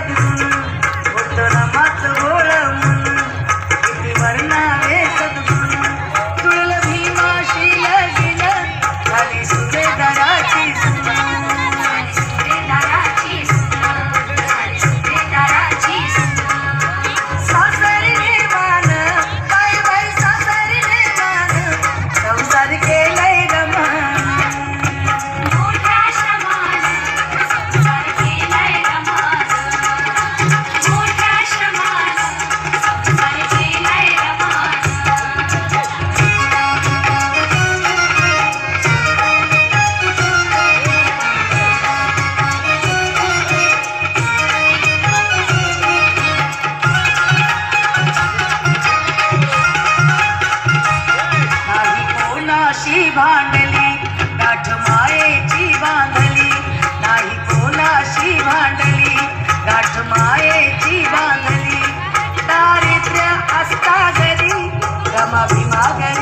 दिसून होत रमा नाही भांडली. गाठ मायेची बांधली. नाही कोणाशी भांडली. गाठ मायेची बांधली. दारिद्र्य असता जरी रमाभिमाग